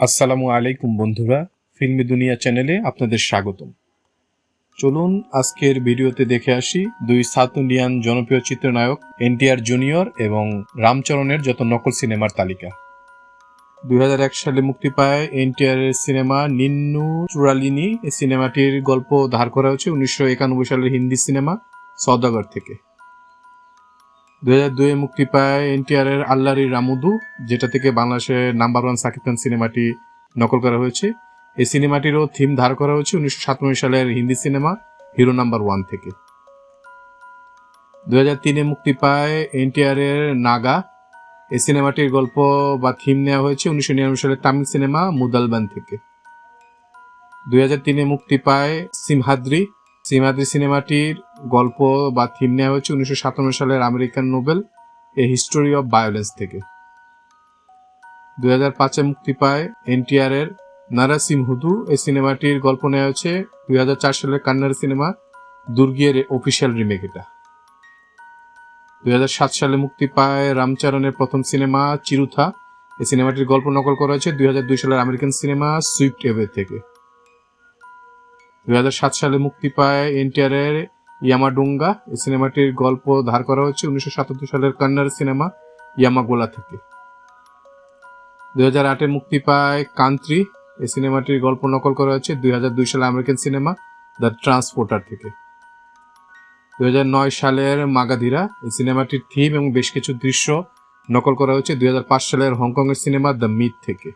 আসসালামু আলাইকুম বন্ধুরা, ফিল্মি দুনিয়া চ্যানেলে আপনাদের স্বাগতম। চলুন আজকের ভিডিওতে দেখে আসি দুই সাউথ ইন্ডিয়ান জনপ্রিয় চিত্রনায়ক এনটিআর জুনিয়র এবং রামচরণের যত নকল সিনেমার তালিকা। দুই হাজার এক সালে মুক্তি পায় এনটিআর এর সিনেমা নিন্নু চুরালিনী। এই সিনেমাটির গল্প ধার করা হয়েছে উনিশশো একানব্বই সালের হিন্দি সিনেমা সওদাগর থেকে। দুই হাজার দুয়ে মুক্তি পায় এনটিআর এর আল্লারি রামুদু, যেটা থেকে বাংলাদেশের নাম্বার ওয়ান সাকিব খান সিনেমাটি নকল করা হয়েছে। এই সিনেমাটিরও থিম ধার করা হয়েছে উনিশশো সাতানব্বই সালের Hindi cinema hero number one থেকে। দু হাজার তিনে মুক্তি পায় এনটিআর এর নাগা। এই সিনেমাটির গল্প বা থিম নেওয়া হয়েছে উনিশশো নিরানব্বই সালের তামিল সিনেমা মুদালবান থেকে। দুই হাজার তিনে মুক্তি পায় সিমহাদ্রি। সিমহাদ্রি সিনেমাটির গল্প বা থিম নেওয়া হয়েছে উনিশশো সাতান্ন সালের American novel a history of violence থেকে। দুই হাজার পাঁচে মুক্তি পায় এনটিআর এর নারাসিম হুদু। এই সিনেমাটির গল্প নেওয়া হয়েছে দুই হাজার চার সালের কান্নার সিনেমা দুর্গিয়ের অফিসিয়াল রিমেক এটা। দুই হাজার সাত সালে মুক্তি পায় রামচরণের প্রথম সিনেমা, চিরুথা। এই সিনেমাটির গল্প নকল করা হয়েছে দুই হাজার দুই সালের আমেরিকান সিনেমা, সুইফট এভে থেকে। দুই হাজার সাত সালে মুক্তি পায় এনটিআর এর ইয়ামাডুঙ্গা এই সিনেমাটির গল্প ধার করা হচ্ছে উনিশশো সাতাত্তর সালের কন্নড় সিনেমা ইয়ামাগোলা থেকে। দুই হাজার আটে মুক্তি পায় কান্ত্রি। এই সিনেমাটির গল্প নকল করা হয়েছে দুই হাজার দুই সালে আমেরিকান সিনেমা দ্য ট্রান্সপোর্টার থেকে। দুই হাজার নয় সালের মাগাধিরা এই সিনেমাটির থিম এবং বেশ কিছু দৃশ্য নকল করা হয়েছে দুই হাজার পাঁচ সালের হংকংয়ের সিনেমা দ্য মিথ থেকে।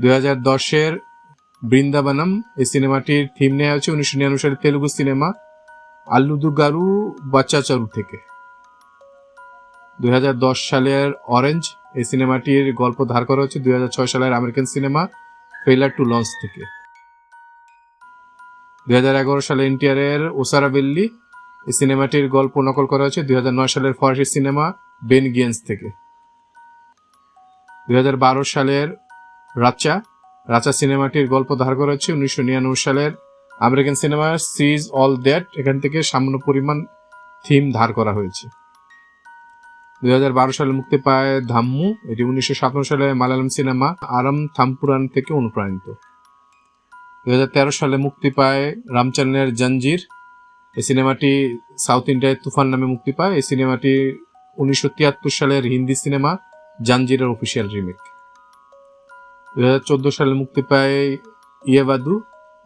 দুই হাজার দশের বৃন্দাবনম, এই সিনেমাটির থিম নেওয়া হয়েছে উনিশশো নিরানব্বই সালের তেলুগু সিনেমা আল্লুদু গারু বাচ্চাচারু থেকে। দুই হাজার দশ সালের অরেঞ্জ এই সিনেমাটির গল্প ধার করা হচ্ছে দুই সালের American cinema failure to launch থেকে। দুই সালে এনটিআর এর ওসারাবেল্লি এই সিনেমাটির গল্প নকল করা হয়েছে দুই হাজার নয় সালের ফরাসি সিনেমা বেন গিয়েন্স থেকে। দুই হাজার বারো সালের রাচা রাচা সিনেমাটির গল্প ধার করা হচ্ছে উনিশশো নিরানব্বই সালের American cinema she's all that, এখান থেকে সামান্য পরিমাণ থিম ধার করা হয়েছে। দুই হাজার বারো সালে মুক্তি পায় ধাম্মু, এটি উনিশশো সাতান্ন সালে মালায়ালাম সিনেমা আরাম থাম্পুরান থেকে অনুপ্রাণিত। দুই হাজার তেরো সালে মুক্তি পায় রামচরণের জঞ্জির, এই সিনেমাটি সাউথ ইন্ডিয়ায় তুফান নামে মুক্তি পায়। এই সিনেমাটি উনিশশো তিয়াত্তর সালের হিন্দি সিনেমা জাঞ্জিরের অফিসিয়াল রিমেক। দুই হাজার চোদ্দ সালে মুক্তি পায় ইয়েবাদু।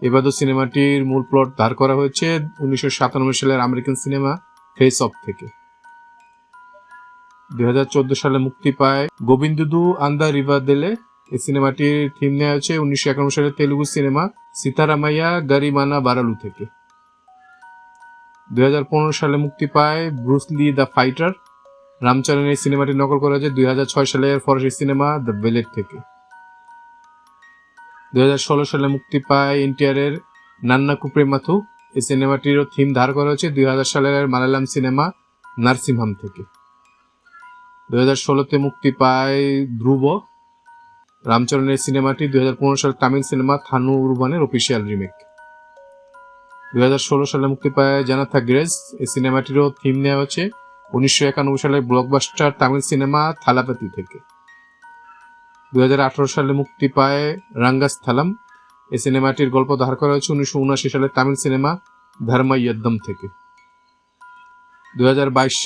এবাদু সিনেমাটির মূল প্লট ধার করা হয়েছে উনিশশো সাতানব্বই সালের আমেরিকান সিনেমা ফেস অফ থেকে। দুই হাজার চোদ্দ সালে মুক্তি পায় গোবিন্দদু আন্দা রিভাদেলে এই সিনেমাটির থিম নেওয়া হয়েছে উনিশশো একানব্বই সালের তেলুগু সিনেমা সীতারামাইয়া গারিমানা বারালু থেকে। দুই হাজার পনেরো সালে মুক্তি পায় ব্রুসলি দ্য ফাইটার। রামচরণ এই সিনেমাটি নকল করা হয়েছে দুই হাজার ছয় সালের ফরাসি সিনেমা দ্য বেলেট থেকে। দুই হাজার ষোলো সালে মুক্তি পায় এনটিআর এর নান্না কুপ্রেমাথু এই সিনেমাটিরও থিম ধার করা হয়েছে দুই হাজার সালের মালায়ালাম সিনেমা নার্সিমহাম থেকে। দুই হাজার ষোলোতে মুক্তি পায় ধ্রুব। রামচরণের সিনেমাটি দুই হাজার পনেরো সালের তামিল সিনেমা থানু উরবানের অফিসিয়াল রিমেক দুই হাজার ষোলো সালে মুক্তি পায় জানাথা গ্রেস। এই সিনেমাটিরও থিম নেওয়া হয়েছে। উনিশশো একানব্বই সালের ব্লকবাস্টার তামিল সিনেমা থালাপাতি থেকে। দুই হাজার আঠারো সালে মুক্তি পায় রাঙ্গাস্থলাম। এই সিনেমাটির গল্প ধার করা হয়েছে উনিশশো উনআশি সালের তামিল সিনেমা ধর্মা ইয়দ্দম থেকে দুই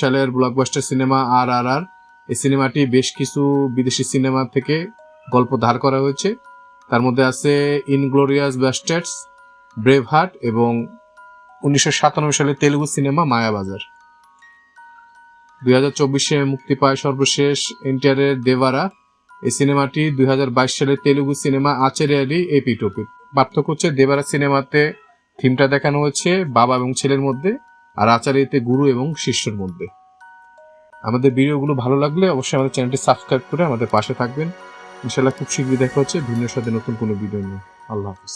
সালের ব্লকবাস্টার সিনেমা আর আর আর এই সিনেমাটি বেশ কিছু বিদেশি সিনেমা থেকে গল্প ধার করা হয়েছে। তার মধ্যে আছে ইনগ্লোরিয়াস ব্যাস্টার্স ব্রেভ হার্ট এবং উনিশশো সাতানব্বই সালের তেলুগু সিনেমা মায়াবাজার। দুই হাজার চব্বিশে মুক্তি পায় সর্বশেষ এনটিআরের দেবারা এই সিনেমাটি দুই সালের তেলুগু সিনেমা আচেরিয়ালি এপি টপি পার্থক্য হচ্ছে দেবারা সিনেমাতে থিমটা দেখানো হয়েছে বাবা এবং ছেলের মধ্যে, আর আচারিতে গুরু এবং শিষ্যর মধ্যে। আমাদের ভিডিওগুলো ভালো লাগলে অবশ্যই আমাদের চ্যানেলটি সাবস্ক্রাইব করে আমাদের পাশে থাকবেন। ইনশাল্লাহ খুব শীঘ্রই দেখা হচ্ছে ভিন্ন সাথে নতুন কোনো ভিডিও নিয়ে। আল্লাহ হাফিজ।